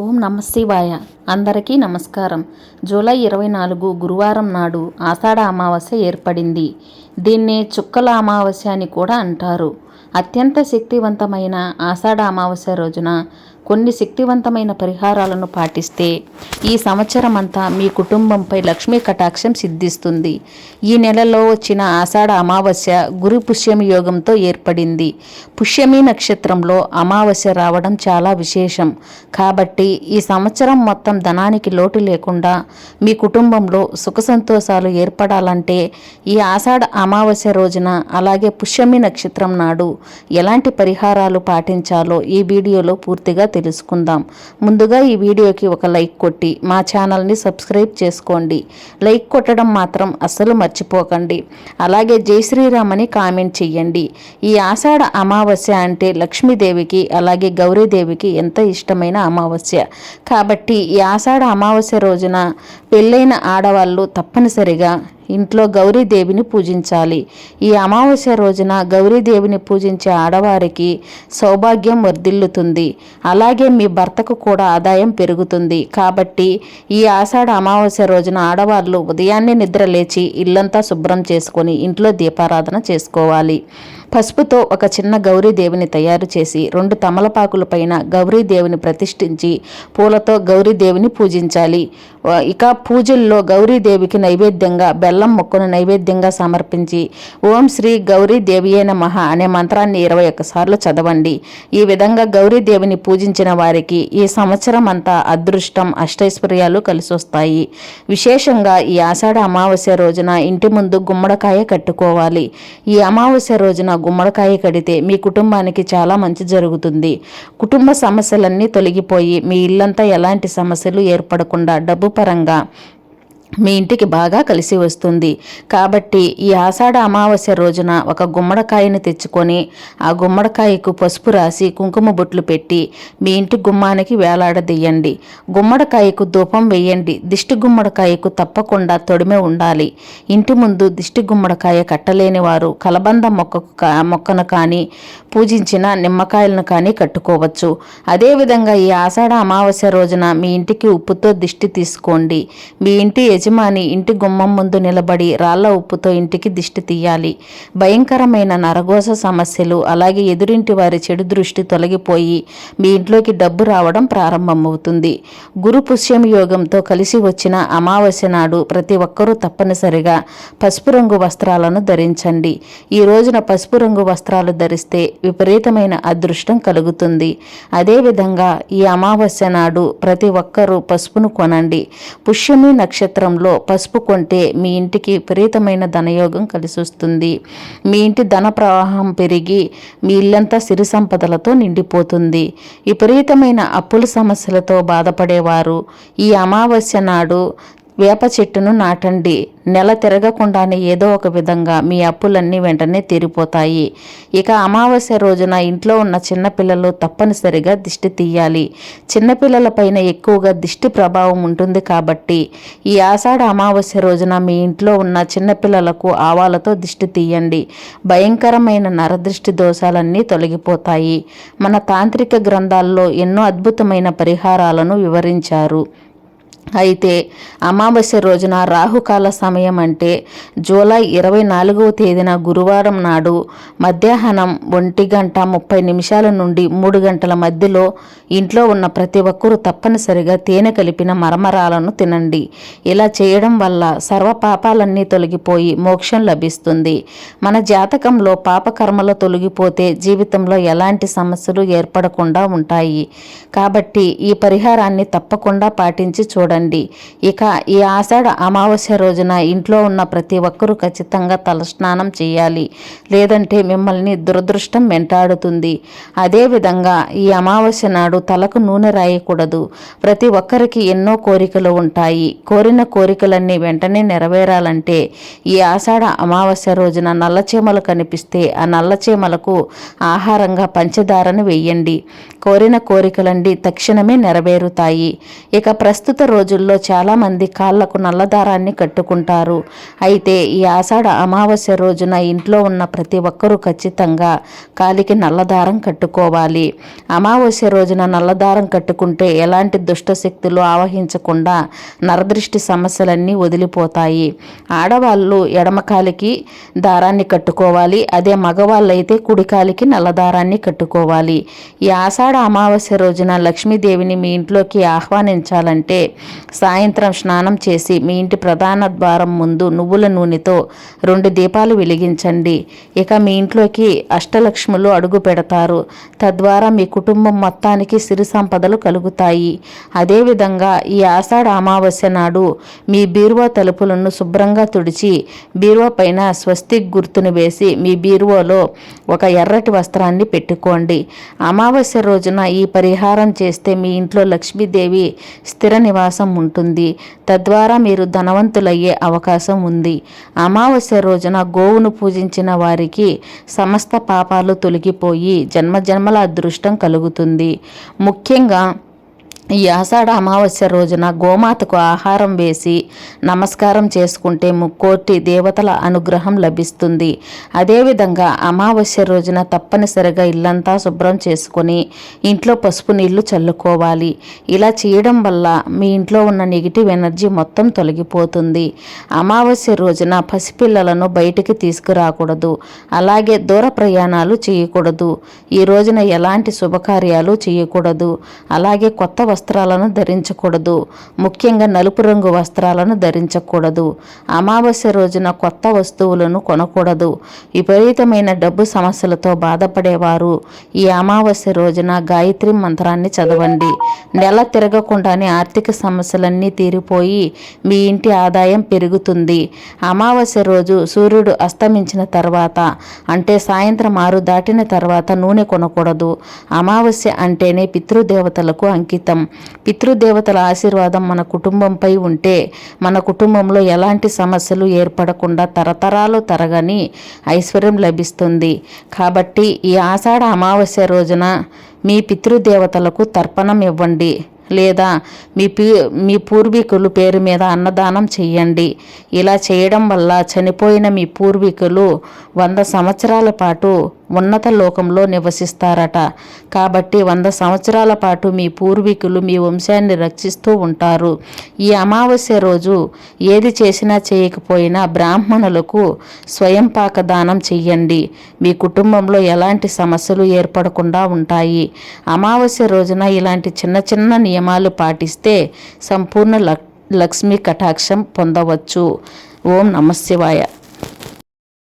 ఓం నమశివాయ అందరికీ నమస్కారం. జూలై ఇరవై నాలుగు గురువారం నాడు ఆషాఢ అమావాస్య ఏర్పడింది. దీన్ని చుక్కల అమావాస్య అని కూడా అంటారు. అత్యంత శక్తివంతమైన ఆషాఢ అమావాస్య రోజున కొన్ని శక్తివంతమైన పరిహారాలను పాటిస్తే ఈ సంవత్సరం అంతా మీ కుటుంబంపై లక్ష్మీ కటాక్షం సిద్ధిస్తుంది. ఈ నెలలో వచ్చిన ఆషాఢ అమావాస్య గురు పుష్యమి యోగంతో ఏర్పడింది. పుష్యమి నక్షత్రంలో అమావాస్య రావడం చాలా విశేషం. కాబట్టి ఈ సంవత్సరం మొత్తం ధనానికి లోటు లేకుండా మీ కుటుంబంలో సుఖ సంతోషాలు ఏర్పడాలంటే ఈ ఆషాఢ అమావాస్య రోజున అలాగే పుష్యమి నక్షత్రం నాడు ఎలాంటి పరిహారాలు పాటించాలో ఈ వీడియోలో పూర్తిగా తెలుసుకుందాం. ముందుగా ఈ వీడియోకి ఒక లైక్ కొట్టి మా ఛానల్ని సబ్స్క్రైబ్ చేసుకోండి. లైక్ కొట్టడం మాత్రం అస్సలు మర్చిపోకండి. అలాగే జై శ్రీరామ్ అని కామెంట్ చెయ్యండి. ఈ ఆషాఢ అమావాస్య అంటే లక్ష్మీదేవికి అలాగే గౌరీదేవికి ఎంత ఇష్టమైన అమావాస్య? కాబట్టి ఈ ఆషాఢ అమావాస్య రోజున పెళ్ళైన ఆడవాళ్ళు తప్పనిసరిగా ఇంట్లో గౌరీదేవిని పూజించాలి. ఈ అమావాస్య రోజున గౌరీదేవిని పూజించే ఆడవారికి సౌభాగ్యం వర్ధిల్లుతుంది. అలాగే మీ భర్తకు కూడా ఆదాయం పెరుగుతుంది. కాబట్టి ఈ ఆషాఢ అమావాస్య రోజున ఆడవాళ్ళు ఉదయాన్నే నిద్ర లేచి ఇల్లంతా శుభ్రం చేసుకొని ఇంట్లో దీపారాధన చేసుకోవాలి. పసుపుతో ఒక చిన్న గౌరీదేవిని తయారు చేసి రెండు తమలపాకుల పైన గౌరీదేవిని ప్రతిష్ఠించి పూలతో గౌరీదేవిని పూజించాలి. ఇక పూజల్లో గౌరీదేవికి నైవేద్యంగా బెల్లం మొక్కను నైవేద్యంగా సమర్పించి ఓం శ్రీ గౌరీదేవియే నమః అనే మంత్రాన్ని ఇరవై ఒక్కసార్లు చదవండి. ఈ విధంగా గౌరీదేవిని పూజించిన వారికి ఈ సంవత్సరం అంతా అదృష్టం అష్టైశ్వర్యాలు కలిసి వస్తాయి విశేషంగా ఈ ఆషాఢ అమావాస్య రోజున ఇంటి ముందు గుమ్మడికాయ కట్టుకోవాలి. ఈ అమావాస్య రోజున గుమ్మడికాయ కడితే మీ కుటుంబానికి చాలా మంచి జరుగుతుంది. కుటుంబ సమస్యలన్నీ తొలగిపోయి మీ ఇల్లంతా ఎలాంటి సమస్యలు ఏర్పడకుండా డబ్బు పరంగా మీ ఇంటికి బాగా కలిసి వస్తుంది. కాబట్టి ఈ ఆషాఢ అమావాస్య రోజున ఒక గుమ్మడికాయని తెచ్చుకొని ఆ గుమ్మడికాయకు పసుపు రాసి కుంకుమ బొట్లు పెట్టి మీ ఇంటి గుమ్మానికి వేలాడదీయండి. గుమ్మడికాయకు ధూపం వేయండి. దిష్టి గుమ్మడికాయకు తప్పకుండా తొడిమే ఉండాలి. ఇంటి ముందు దిష్టి గుమ్మడికాయ కట్టలేని వారు కలబంద మొక్కకు మొక్కను కానీ పూజించిన నిమ్మకాయలను కానీ కట్టుకోవచ్చు. అదేవిధంగా ఈ ఆషాఢ అమావాస్య రోజున మీ ఇంటికి ఉప్పుతో దిష్టి తీసుకోండి. మీ ఇంటి యజమాని ఇంటి గుమ్మం ముందు నిలబడి రాళ్ళ ఉప్పుతో ఇంటికి దిష్టి తీయాలి. భయంకరమైన నరగోస సమస్యలు అలాగే ఎదురింటి వారి చెడు దృష్టి తొలగిపోయి మీ ఇంట్లోకి డబ్బు రావడం ప్రారంభమవుతుంది. గురు పుష్యం యోగంతో కలిసి వచ్చిన అమావాస్య నాడు ప్రతి ఒక్కరూ తప్పనిసరిగా పసుపు రంగు వస్త్రాలను ధరించండి. ఈ రోజున పసుపు రంగు వస్త్రాలు ధరిస్తే విపరీతమైన అదృష్టం కలుగుతుంది. అదేవిధంగా ఈ అమావాస్య నాడు ప్రతి ఒక్కరూ పసుపును కొనండి. పుష్యమి నక్షత్రం సమయంలో పసుపు కొంటే మీ ఇంటికి విపరీతమైన ధనయోగం కలిసి వస్తుంది మీ ఇంటి ధన ప్రవాహం పెరిగి మీ ఇల్లంతా సిరి సంపదలతో నిండిపోతుంది. విపరీతమైన అప్పుల సమస్యలతో బాధపడేవారు. ఈ అమావాస్య నాడు వేప చెట్టును నాటండి. నెల తిరగకుండానే ఏదో ఒక విధంగా మీ అప్పులన్నీ వెంటనే తీరిపోతాయి. ఇక అమావాస్య రోజున ఇంట్లో ఉన్న చిన్నపిల్లలు తప్పనిసరిగా దిష్టి తీయాలి. చిన్నపిల్లలపైన ఎక్కువగా దిష్టి ప్రభావం ఉంటుంది కాబట్టి ఈ ఆషాఢ అమావాస్య రోజున మీ ఇంట్లో ఉన్న చిన్నపిల్లలకు ఆవాలతో దిష్టి తీయండి. భయంకరమైన నరదృష్టి దోషాలన్నీ తొలగిపోతాయి. మన తాంత్రిక గ్రంథాల్లో ఎన్నో అద్భుతమైన పరిహారాలను వివరించారు. అయితే అమావాస్య రోజున రాహుకాల సమయం అంటే జూలై ఇరవై నాలుగవ తేదీన గురువారం నాడు మధ్యాహ్నం ఒంటి గంట ముప్పై నిమిషాల నుండి మూడు గంటల మధ్యలో ఇంట్లో ఉన్న ప్రతి ఒక్కరూ తప్పనిసరిగా తేనె కలిపిన మరమరాలను తినండి. ఇలా చేయడం వల్ల సర్వ పాపాలన్నీ తొలగిపోయి మోక్షం లభిస్తుంది. మన జాతకంలో పాపకర్మలు తొలగిపోతే జీవితంలో ఎలాంటి సమస్యలు ఏర్పడకుండా ఉంటాయి. కాబట్టి ఈ పరిహారాన్ని తప్పకుండా పాటించి చూడండి. చూడండి ఇక ఈ ఆషాఢ అమావాస్య రోజున ఇంట్లో ఉన్న ప్రతి ఒక్కరూ ఖచ్చితంగా తలస్నానం చేయాలి. లేదంటే మిమ్మల్ని దురదృష్టం వెంటాడుతుంది. అదేవిధంగా ఈ అమావాస్య నాడు తలకు నూనె రాయకూడదు. ప్రతి ఒక్కరికి ఎన్నో కోరికలు ఉంటాయి. కోరిన కోరికలన్నీ వెంటనే నెరవేరాలంటే ఈ ఆషాఢ అమావాస్య రోజున నల్లచీమలు కనిపిస్తే ఆ నల్లచీమలకు ఆహారంగా పంచదారను వెయ్యండి కోరిన కోరికలండి తక్షణమే నెరవేరుతాయి. ఇక ప్రస్తుత రోజు రోజుల్లో చాలామంది కాళ్ళకు నల్లదారాన్ని కట్టుకుంటారు. అయితే ఈ ఆషాఢ అమావాస్య రోజున ఇంట్లో ఉన్న ప్రతి ఒక్కరూ ఖచ్చితంగా కాలికి నల్లదారం కట్టుకోవాలి. అమావాస్య రోజున నల్లదారం కట్టుకుంటే ఎలాంటి దుష్ట శక్తులు ఆవహించకుండా నరదృష్టి సమస్యలన్నీ వదిలిపోతాయి. ఆడవాళ్ళు ఎడమ కాలికి దారాన్ని కట్టుకోవాలి. అదే మగవాళ్ళైతే కుడికాలికి నల్లదారాన్ని కట్టుకోవాలి. ఈ ఆషాఢ అమావాస్య రోజున లక్ష్మీదేవిని మీ ఇంట్లోకి ఆహ్వానించాలంటే సాయంత్రం స్నానం చేసి మీ ఇంటి ప్రధాన ద్వారం ముందు నువ్వుల నూనెతో రెండు దీపాలు వెలిగించండి. ఇక మీ ఇంట్లోకి అష్టలక్ష్ములు అడుగు పెడతారు. తద్వారా మీ కుటుంబం మొత్తానికి సిరి సంపదలు కలుగుతాయి. అదేవిధంగా ఈ ఆషాఢ అమావాస్య నాడు మీ బీరువా తలుపులను శుభ్రంగా తుడిచి బీరువా పైన స్వస్తిక్ గుర్తును వేసి మీ బీరువాలో ఒక ఎర్రటి వస్త్రాన్ని పెట్టుకోండి. అమావాస్య రోజున ఈ పరిహారం చేస్తే మీ ఇంట్లో లక్ష్మీదేవి స్థిర నివాసం ఉంటుంది. తద్వారా మీరు ధనవంతులయ్యే అవకాశం ఉంది. అమావాస్య రోజున గోవును పూజించిన వారికి సమస్త పాపాలు తొలగిపోయి జన్మజన్మల అదృష్టం కలుగుతుంది. ముఖ్యంగా ఈ ఆషాఢ అమావాస్య రోజున గోమాతకు ఆహారం వేసి నమస్కారం చేసుకుంటే ముక్కోటి దేవతల అనుగ్రహం లభిస్తుంది. అదేవిధంగా అమావాస్య రోజున తప్పనిసరిగా ఇల్లంతా శుభ్రం చేసుకొని ఇంట్లో పసుపు నీళ్ళు చల్లుకోవాలి. ఇలా చేయడం వల్ల మీ ఇంట్లో ఉన్న నెగిటివ్ ఎనర్జీ మొత్తం తొలగిపోతుంది. అమావాస్య రోజున పసిపిల్లలను బయటికి తీసుకురాకూడదు. అలాగే దూర ప్రయాణాలు చేయకూడదు. ఈ రోజున ఎలాంటి శుభకార్యాలు చేయకూడదు. అలాగే కొత్త వస్త్రాలను ధరించకూడదు. ముఖ్యంగా నలుపు రంగు వస్త్రాలను ధరించకూడదు. అమావాస్య రోజున కొత్త వస్తువులను కొనకూడదు. విపరీతమైన డబ్బు సమస్యలతో బాధపడేవారు. ఈ అమావాస్య రోజున గాయత్రి మంత్రాన్ని చదవండి. నెల తిరగకుండానే ఆర్థిక సమస్యలన్నీ తీరిపోయి మీ ఇంటి ఆదాయం పెరుగుతుంది. అమావాస్య రోజు సూర్యుడు అస్తమించిన తర్వాత అంటే సాయంత్రం ఆరు దాటిన తర్వాత నూనె కొనకూడదు. అమావాస్య అంటేనే పితృదేవతలకు అంకితం. పితృదేవతల ఆశీర్వాదం మన కుటుంబంపై ఉంటే మన కుటుంబంలో ఎలాంటి సమస్యలు ఏర్పడకుండా తరతరాలు తరగని ఐశ్వర్యం లభిస్తుంది. కాబట్టి ఈ ఆషాఢ అమావాస్య రోజున మీ పితృదేవతలకు తర్పణం ఇవ్వండి. లేదా మీ పీ మీ పూర్వీకులు పేరు మీద అన్నదానం చెయ్యండి. ఇలా చేయడం వల్ల చనిపోయిన మీ పూర్వీకులు వంద సంవత్సరాల పాటు ఉన్నత లోకంలో నివసిస్తారట. కాబట్టి వంద సంవత్సరాల పాటు మీ పూర్వీకులు మీ వంశాన్ని రక్షిస్తూ ఉంటారు. ఈ అమావాస్య రోజు ఏది చేసినా చేయకపోయినా బ్రాహ్మణులకు స్వయం పాక దానం చెయ్యండి. మీ కుటుంబంలో ఎలాంటి సమస్యలు ఏర్పడకుండా ఉంటాయి. అమావాస్య రోజున ఇలాంటి చిన్న చిన్న నియమాలు పాటిస్తే సంపూర్ణ లక్ష్మీ కటాక్షం పొందవచ్చు. ఓం నమశివాయ